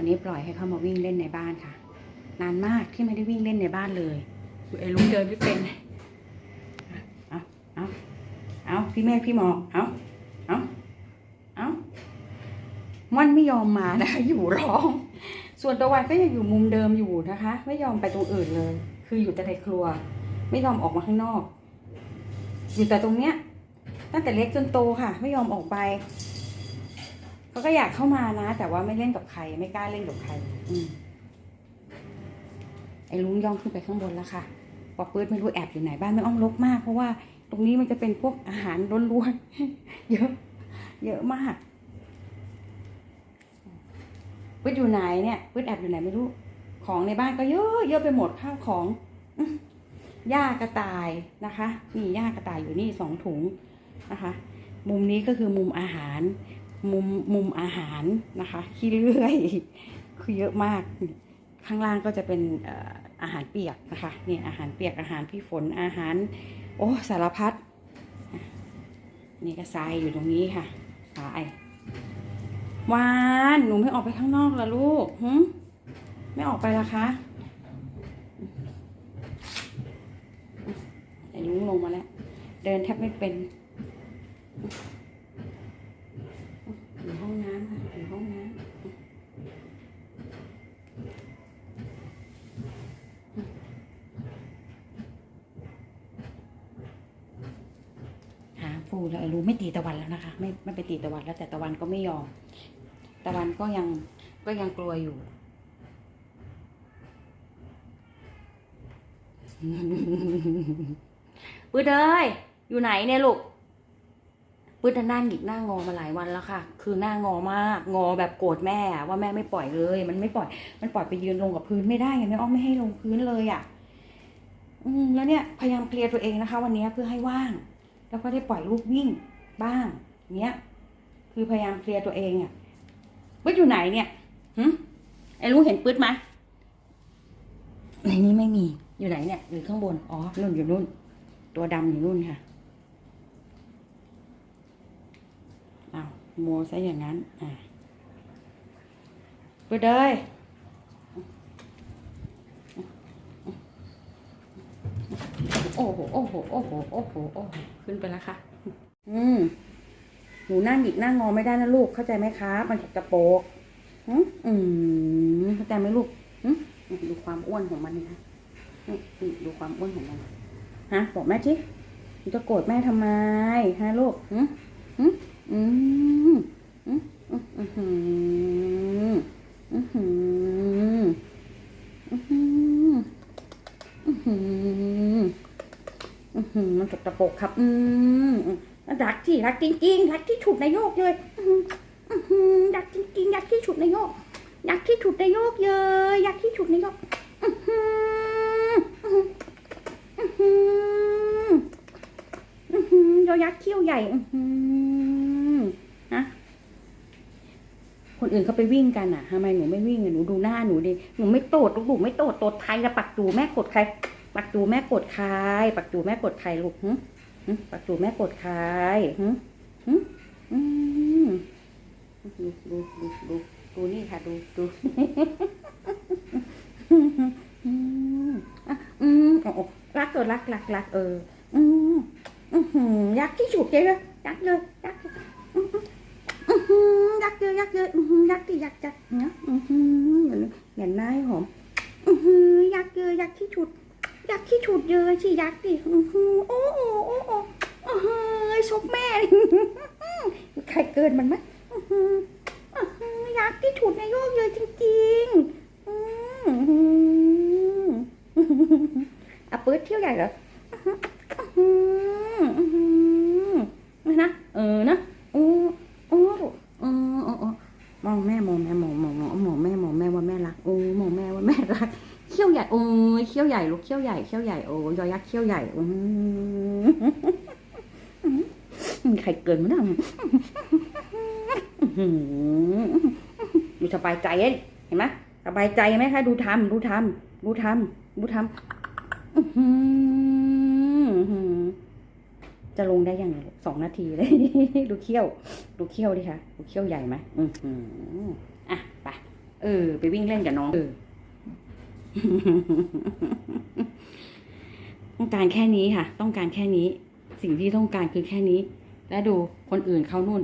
วันนี้ปล่อยให้เขามาวิ่งเล่นในบ้านค่ะ นานมากที่ไม่ได้วิ่งเล่นในบ้านเลยไอ้ลุงเดินไม่เป็นเอาเอาเอาพี่เมฆพี่หมอกเอาเอาเอามันไม่ยอมมานะคะอยู่ร้อง ส่วนตะวันก็ยังอยู่มุมเดิมอยู่นะคะ ไม่ยอมไปตรงอื่นเลย คืออยู่แต่ในครัว ไม่ยอมออกมาข้างนอก อยู่แต่ตรงเนี้ยตั้งแต่เล็กจนโตค่ะ ไม่ยอมออกไป เขาก็อยากเข้ามานะ แต่ว่าไม่เล่นกับใคร ไม่กล้าเล่นกับใคร อืมไอ้ลุงย่องขึ้นไปข้างบนแล้วค่ะปอปื้ดไม่รู้แอบอยู่ไหนบ้านไม่อ้อมรกมาก เพราะว่าตรงนี้มันจะเป็นพวกอาหารล้วนๆเยอะ เยอะมากปื้ดอยู่ไหนเนี่ยปื้ดแอบอยู่ไหนไม่รู้ ของในบ้านก็เยอะเยอะไปหมดข้าวของหญ้ากระต่ายนะคะนี่หญ้ากระต่ายอยู่นี่สองถุงนะคะ มุมนี้ก็คือมุมอาหาร มุมมุมอาหารนะคะขี้เลื่อยคือเยอะมาก ข้างล่างก็จะเป็นอาหารเปียกนะคะเนี่ยอาหารเปียกอาหารพี่ฝนอาหาร โอ้สารพัดนี่ก็ทรายอยู่ตรงนี้ค่ะทรายวานหนูไม่ออกไปข้างนอกละลูกหึไม่ออกไปละคะไอ้ลุงลงมาแล้ว เดินแทบไม่เป็น อยู่ห้องน้ำค่ะอยู่ห้องน้ำหาฟูแล้วรู้ไม่ตีตะวันแล้วนะคะ ไม่ไม่ไปตีตะวันแล้วแต่ตะวันก็ไม่ยอม ตะวันก็ยังก็ยังกลัวอยู่ปื้ดเอ้ยอยู่ไหนเนี่ยลูก ปื้ดนั่งหงิกหน้างอมาหลายวันแล้วค่ะ คือหน้างอมาก งอแบบโกรธแม่อะว่าแม่ไม่ปล่อยเลย มันไม่ปล่อย มันปล่อยไปยืนลงกับพื้นไม่ได้ไงแม่อ้อมไม่ให้ลงพื้นเลยอะ อืมแล้วเนี่ยพยายามเคลียร์ตัวเองนะคะ วันนี้เพื่อให้ว่าง แล้วก็ได้ปล่อยลูกวิ่งบ้างเนี้ย คือพยายามเคลียร์ตัวเองอะปื๊ดอยู่ไหนเนี่ยหึไอ้ลูกเห็นปื๊ดไหมในนี้ไม่มีอยู่ไหนเนี่ยอยู่ข้างบนอ๋อนู่นอยู่นู่น ตัวดำอยู่นู่นค่ะ อ้าว โมซะอย่างนั้น อ่าไปเลยโอ้โห โอ้โห โอ้โห โอ้โห โอ้โห ขึ้นไปแล้วค่ะ อืม หนูนั่งหยิกนั่งงอไม่ได้นะลูก เข้าใจไหมคะ มันจะกระโปรงอืมอืมเข้าใจไหมลูกอืมดูความอ้วนของมันนี่นะดูความอ้วนของมัน ฮะ บอกแม่ชิหนูจะโกรธแม่ทำไม ฮะลูกอืมอืม อืมอืมอืมอืมอืมอืมอืมอืมมันตกตะปกครับ อืมรักที่รักจริงๆรักที่ฉุดนายโยกเลยอืมอืมรักจริงๆรักที่ฉุดนายโยกรักที่ฉุดนายโยกเลยรักที่ฉุดนายโยกอืมอืมอืมอืมเรายักษ์เขี้ยวใหญ่ อืมนะ คนอื่นเขาไปวิ่งกันอะทำไมหนูไม่วิ่งอะหนูดูหน้าหนูดิหนูไม่โตดลูกหนูไม่โตดโตดไทยละปักจูแม่กดใคร ปักจูแม่กดใครปักจูแม่กดใครลูกหึหึปักจูแม่กดใครหึหึดูดูดูดูดูนี่ค่ะดูดูอืมอืมโอ้รักเออรักรักรักเอออืมอือหือยักษ์ที่สุดเลยยักษ์เลยยักษ์เลยอือหืออื้อหือ ยักษ์เยอะยักษ์ที่ยักษ์ยักษ์เนาะอือหือเหมือนเหมือนไม้หอมยักษ์เยอะยักษ์ที่ฉุด ยักษ์ที่ฉุดเยอะสิยักษ์ดิโอ้โอ้โอ้โอ้อื้ยชกแม่ ใครเกินมันไหมอื้อหืออื้อหือยักษ์ที่ฉุดในโยกเยอะจริงๆอื้อหืออะปื๊ดเที่ยวใหญ่เหรออื้อหืออื้อหือนะเออนะโอ้โอ้โอ้โอ้โอ้มองแม่มองแม่มองมองมองมองแม่มองแม่ว่าแม่รักโอ้มองแม่ว่าแม่รักเขี้ยวใหญ่โอ้ยเขี้ยวใหญ่ลูกเขี้ยวใหญ่เขี้ยวใหญ่โอ้ยอยักษ์เขี้ยวใหญ่อืมใครเกินมันอะดูสบายใจเห็นไหมสบายใจไหมคะดูทำดูทำดูทำดูทำอือ จะลงได้ยังไงสองนาทีเลย ดูเขี้ยว ดูเขี้ยวดิค่ะดูเขี้ยวใหญ่ไหมอือหืออะไปเออ ไปวิ่งเล่นกับน้องเออต้องการแค่นี้ค่ะ ต้องการแค่นี้ สิ่งที่ต้องการคือแค่นี้ แล้วดูคนอื่นเขานู่น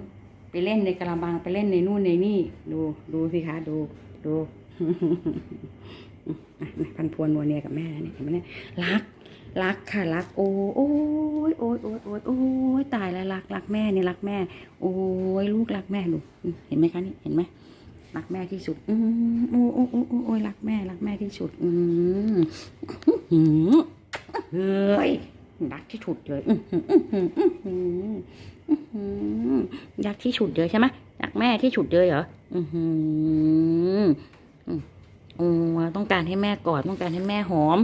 ไปเล่นในกระบังไปเล่นในนู่นในนี่ ดูดูสิคะดูดูอะพันพวนนัวเนียกับแม่เนี่ยเห็นไหมเนี่ยรัก รักค่ะรักโอ้โอ้ยโอ้ยโอ้ยโอ้ยโอ้ยตายแล้วรักรักแม่เนี่ยรักแม่ โอ้ยลูกรักแม่ดูเห็นไหมคะนี่เห็นไหมรักแม่ที่สุดอืมโอ้โอ้โอ้โอ้โอ้ยรักแม่รักแม่ที่สุด อืมอืมเฮ้ยรักที่สุดเลยอืมอืมอืมอืมอืมอืมรักที่สุดเลยใช่ไหมรักแม่ที่สุดเลยเหรออืมอืมอืมโอ้ต้องการให้แม่กอดต้องการให้แม่หอม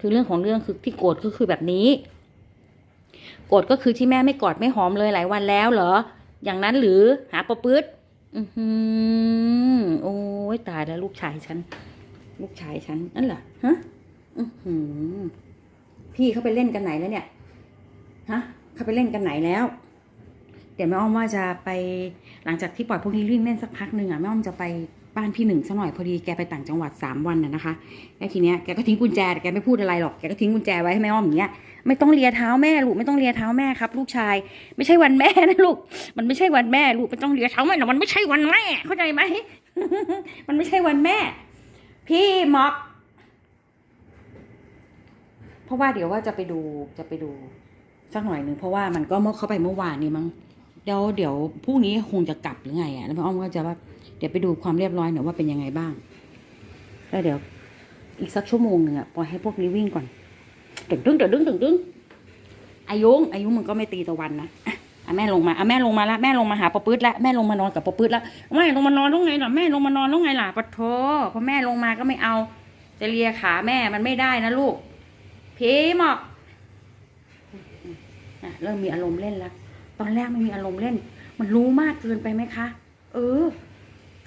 คือเรื่องของเรื่องคือที่โกรธก็คือแบบนี้ โกรธก็คือที่แม่ไม่กอดไม่หอมเลยหลายวันแล้วเหรอ อย่างนั้นหรือหาประปื๊ดอือหือโอ้ยตายแล้วลูกชายฉัน ลูกชายฉันนั่นเหรอฮะอือหือพี่เขาไปเล่นกันไหนแล้วเนี่ยฮะเขาไปเล่นกันไหนแล้ว เดี๋ยวแม่อ้อมว่าจะไปหลังจากที่ปล่อยพวกนี้วิ่งเล่นสักพักหนึ่งอะแม่อ้อมจะไป บ้านพี่หนึ่งสักหน่อยพอดีแกไปต่างจังหวัดสามวันน่ะนะคะแล้วทีเนี้ยแกก็ทิ้งกุญแจแต่แกไม่พูดอะไรหรอกแกก็ทิ้งกุญแจไว้ให้แม่อ้อมอย่างเงี้ยไม่ต้องเลียเท้าแม่ลูกไม่ต้องเลียเท้าแม่ครับ ลูกชาย ไม่ใช่วันแม่นะลูก มันไม่ใช่วันแม่ลูกไม่ต้องเลียเท้าแม่หรอกมันไม่ใช่วันแม่เข้าใจไหมมันไม่ใช่วันแม่ พี่ม็อกเพราะว่าเดี๋ยวว่าจะไปดูจะไปดูสักหน่อยหนึ่งเพราะว่ามันก็เมื่อเข้าไปเมื่อวานนี้มั้ง เดี๋ยวเดี๋ยวพรุ่งนี้คงจะกลับหรือไงอะแล้วแม่อ้อมก็จะว่าเดี๋ยวไปดูความเรียบร้อยหน่อยว่าเป็นยังไงบ้าง แล้วเดี๋ยวอีกสักชั่วโมงหนึ่งอะปล่อยให้พวกนี้วิ่งก่อนตึงตึงตึงตึงตึงตึงอายุงอายุมันก็ไม่ตีตะวันนะอะอะแม่ลงมาอะแม่ลงมาละแม่ลงมาหาปอปื๊ดละแม่ลงมานอนกับปอปื๊ดละแม่ลงมานอนตรงไงล่ะแม่ลงมานอนตรงไงล่ะปะโถพอแม่ลงมาก็ไม่เอา จะเลียขาแม่มันไม่ได้นะลูกพีหมอกเริ่มมีอารมณ์เล่นแล้ว ตอนแรกไม่มีอารมณ์เล่น มันรู้มากเกินไปไหมคะ เออ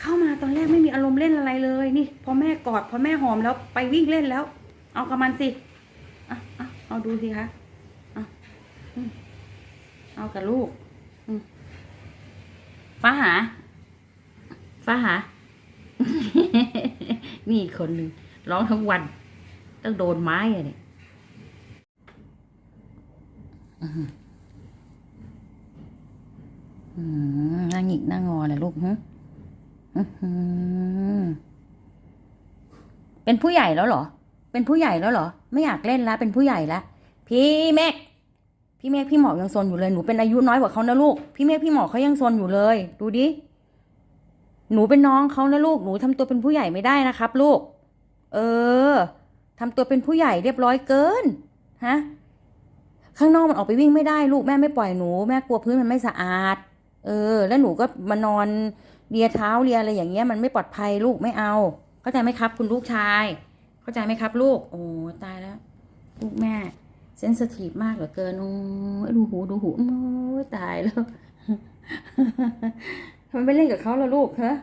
เข้ามาตอนแรกไม่มีอารมณ์เล่นอะไรเลย นี่พอแม่กอดพอแม่หอมแล้วไปวิ่งเล่นแล้ว เอากับมันสิอะอะเอาดูสิคะอะเอากับลูกอืมฟ้าหา ฟ้าหา นี่อีกคนหนึ่งร้องทั้งวัน ต้องโดนไม้อะเนี่ย อือ หนั่งหงิกหนั่งงอนะลูกฮึเป็นผู้ใหญ่แล้วเหรอ เป็นผู้ใหญ่แล้วเหรอ ไม่อยากเล่นแล้วเป็นผู้ใหญ่แล้วพี่เมฆพี่เมฆพี่หมอกยังซนอยู่เลย หนูเป็นอายุน้อยกว่าเขานะลูก พี่เมฆพี่หมอกเขายังซนอยู่เลย ดูดิ หนูเป็นน้องเขานะลูก หนูทำตัวเป็นผู้ใหญ่ไม่ได้นะครับ ลูก เออทำตัวเป็นผู้ใหญ่เรียบร้อยเกิน ฮะ ข้างนอกมันออกไปวิ่งไม่ได้ ลูกแม่ไม่ปล่อยหนู แม่กลัวพื้นมันไม่สะอาด เออ แล้วหนูก็มานอนเลียเท้าเลียอะไรอย่างเงี้ยมันไม่ปลอดภัยลูกไม่เอา เข้าใจไหมครับ คุณลูกชาย เข้าใจไหมครับ ลูก โอ้ตายแล้ว ลูกแม่เซนสทีฟมากเหลือเกินโอ้ดูหูดูหูโอ้ตายแล้วทำไมไม่เล่นกับเขาล่ะลูกฮะ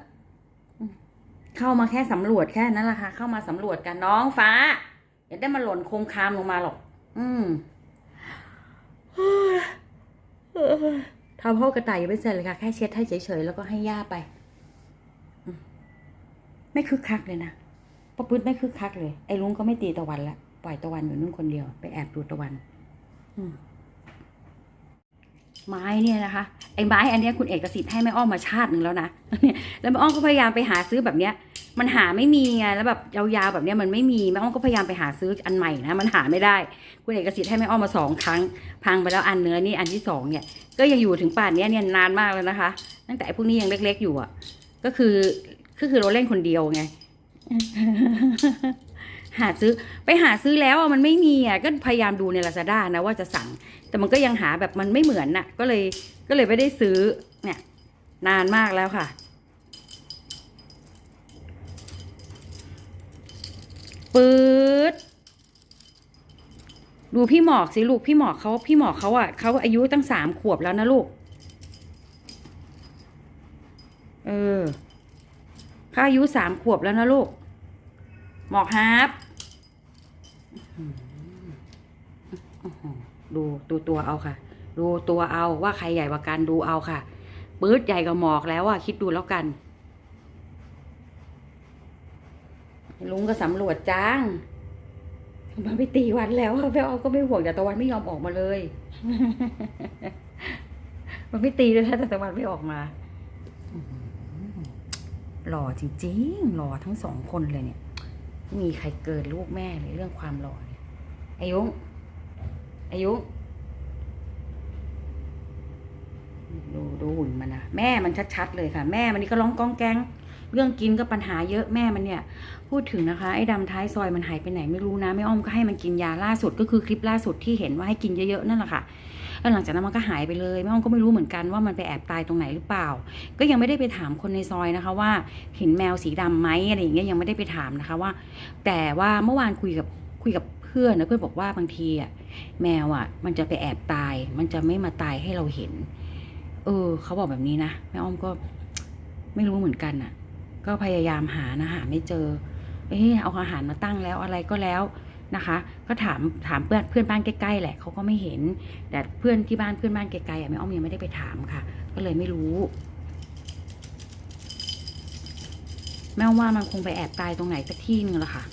เข้ามาแค่สำรวจแค่นั้นแหละค่ะ เข้ามาสำรวจกันน้องฟ้าอย่าได้มาหล่นโคมคามลงมาหรอก อืม ทำห้องกระต่ายยังไม่เสร็จเลยค่ะแค่เช็ดให้เฉยๆแล้วก็ให้ย่าไปไม่คึกคักเลยนะป้าปื๊ดไม่คึกคักเลย ไอ้ลุงก็ไม่ตีตะวันละปล่อยตะวันอยู่นู่นคนเดียว ไปแอบดูตะวัน อืมไม้เนี่ยนะคะ ไอ้ไม้อันเนี้ยคุณเอกสิทธิ์ให้แม่อ้อมมาชาติหนึ่งแล้วนะเนี่ยแล้วแม่อ้อมก็พยายามไปหาซื้อแบบเนี้ย มันหาไม่มีไงแล้วแบบยาวๆแบบเนี้ยมันไม่มีแม่อ้อมก็พยายามไปหาซื้ออันใหม่นะมันหาไม่ได้ คุณเอกสิทธิ์ให้แม่อ้อมมาสองครั้ง พังไปแล้วอันเนื้อนี่อันที่สองเนี่ย ก็ยังอยู่ถึงป่านนี้เนี่ยนานมากแล้วนะคะ ตั้งแต่ไอ้พวกนี้ยังเล็ก ๆ อยู่อะ ก็คือก็คือเราเล่นคนเดียวไงหาซื้อไปหาซื้อแล้วอะมันไม่มีอะก็พยายามดูในลาซาด้านะว่าจะสั่ง แต่มันก็ยังหาแบบมันไม่เหมือนน่ะ ก็เลยก็เลยไม่ได้ซื้อเนี่ย นานมากแล้วค่ะ ปื๊ดดูพี่หมอกสิลูกพี่หมอกเขาพี่หมอกเขาอะเขาอายุตั้งสามขวบแล้วนะลูก เออเขาอายุสามขวบแล้วนะลูก หมอกฮาร์ปดูดูตัวเอาค่ะ ดูตัวเอาว่าใครใหญ่กว่ากันดูเอาค่ะปื๊ดใหญ่กว่าหมอกแล้วอะคิดดูแล้วกัน ลุงก็สำรวจจ้างมันไปตีวันแล้วอะพี่อ้อก็ไม่ห่วงแต่ตะวันไม่ยอมออกมาเลย มันไม่ตีเลยนะแต่ตะวันไม่ออกมาอื้อหือหล่อจริงๆหล่อทั้งสองคนเลยเนี่ย มีใครเกินลูกแม่เลยเรื่องความหล่อเนี่ยอายุอายุดูดูหุ่นมันนะแม่มันชัดๆเลยค่ะ แม่มันนี่ก็ร้องก้องแกง เรื่องกินก็ปัญหาเยอะแม่มันเนี่ย พูดถึงนะคะไอ้ดำท้ายซอยมันหายไปไหนไม่รู้นะแม่อ้อมก็ให้มันกินยาล่าสุดก็คือคลิปล่าสุดที่เห็นว่าให้กินเยอะๆนั่นแหละค่ะแล้วหลังจากนั้นมันก็หายไปเลยแม่อ้อมก็ไม่รู้เหมือนกันว่ามันไปแอบตายตรงไหนหรือเปล่า ก็ยังไม่ได้ไปถามคนในซอยนะคะ ว่าเห็นแมวสีดำไหมอะไรอย่างเงี้ยยังไม่ได้ไปถามนะคะว่า แต่ว่าเมื่อวานคุยกับคุยกับเพื่อนนะเพื่อนบอกว่าบางทีอะแมวอะ มันจะไปแอบตาย มันจะไม่มาตายให้เราเห็น เออ เขาบอกแบบนี้นะแม่อ้อมก็ไม่รู้เหมือนกันอะ ก็พยายามหานะหาไม่เจอ เอ๊ะเอาอาหารมาตั้งแล้วอะไรก็แล้วนะคะ ก็ถามถามเพื่อนเพื่อนบ้านใกล้ๆแหละเขาก็ไม่เห็น แต่เพื่อนที่บ้านเพื่อนบ้านไกลๆอะแม่อ้อมยังไม่ได้ไปถามค่ะ ก็เลยไม่รู้ แม่ว่ามันคงไปแอบตายตรงไหนสักที่หนึ่งละค่ะ